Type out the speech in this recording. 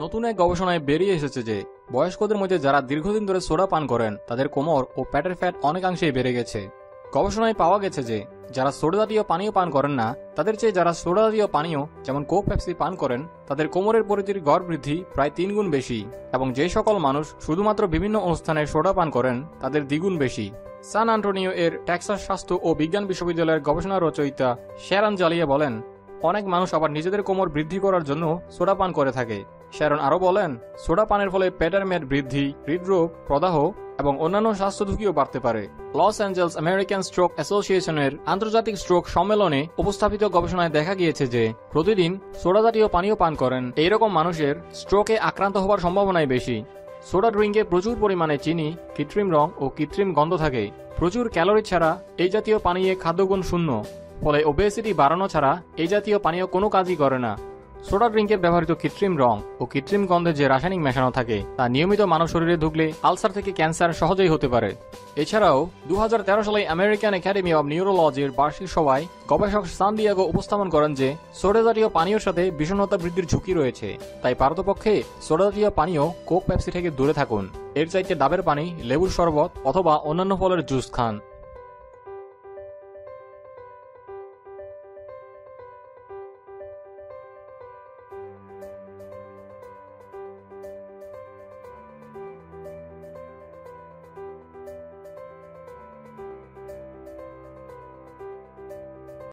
নতুন এক গবেষণায় বেরিয়ে এসেছে যে, বয়স্কদের মধ্যে যারা দীর্ঘদিন ধরে সোডা পান করেন, তাদের কোমর ও প্যাটের ফ্যাট অনেকাংশেই বেড়ে গেছে। গবেষণায় পাওয়া গেছে যে, যারা সোডা জাতীয় পানীয় পান করেন না, তাদের চেয়ে যারা সোডা জাতীয় পানীয়, যেমন কোক পেপসি পান করেন, তাদের কোমরের পরিধির গড় বৃদ্ধি প্রায় তিন গুণ বেশি, এবং যে সকল মানুষ শুধুমাত্র বিভিন্ন অনুষ্ঠানে সোডা পান করেন, তাদের দ্বিগুণ বেশি। সান আন্টোনিও এর টেক্সাস স্বাস্থ্য ও বিজ্ঞান বিশ্ববিদ্যালয়ের গবেষণা রচয়িতা শেরান জালিয়া বলেন অনেক মানুষ আবার নিজেদের কোমর বৃদ্ধি করার জন্য সোডা পান করে থাকে। শ্যারন আরও বলেন, সোডা পানের ফলে পেটের মেদ বৃদ্ধি, হৃদরোগ, প্রদাহ এবং অন্যান্য স্বাস্থ্য ঝুঁকিও বাড়তে পারে। লস অ্যাঞ্জেলস আমেরিকান স্ট্রোক অ্যাসোসিয়েশনের আন্তর্জাতিক স্ট্রোক সম্মেলনে উপস্থাপিত গবেষণায় দেখা গিয়েছে যে, প্রতিদিন সোডা জাতীয় পানীয় পান করেন। এইরকম মানুষের স্ট্রোকে আক্রান্ত হওয়ার সম্ভাবনাই বেশি। সোডা ড্রিঙ্কে প্রচুর পরিমাণে চিনি, কৃত্রিম রং ও কৃত্রিম গন্ধ থাকে। প্রচুর ক্যালোরি ছাড়া এই জাতীয় পানীয় খাদ্যগুণ শূন্য, ফলে ওবেসিটি বাড়ানো ছাড়া এই জাতীয় পানীয় কোনো কাজই করে না। সোডা ড্রিঙ্কের ব্যবহৃত কৃত্রিম রং ও কৃত্রিম গন্ধে যে রাসায়নিক মেশানো থাকে, তা নিয়মিত মানব শরীরে ঢুকলে আলসার থেকে ক্যান্সার সহজেই হতে পারে। এছাড়াও দু হাজার তেরো সালে আমেরিকান একাডেমি অব নিউরোলজির বার্ষিক সভায় গবেষক সান দিয়াগো উপস্থাপন করেন যে, সোডা জাতীয় পানীয়র সাথে বিষণ্ণতা বৃদ্ধির ঝুঁকি রয়েছে। তাই পারতপক্ষে সোডা জাতীয় পানীয় কোক পেপসি থেকে দূরে থাকুন। এর চাইতে ডাবের পানি, লেবুর শরবত অথবা অন্যান্য ফলের জুস খান।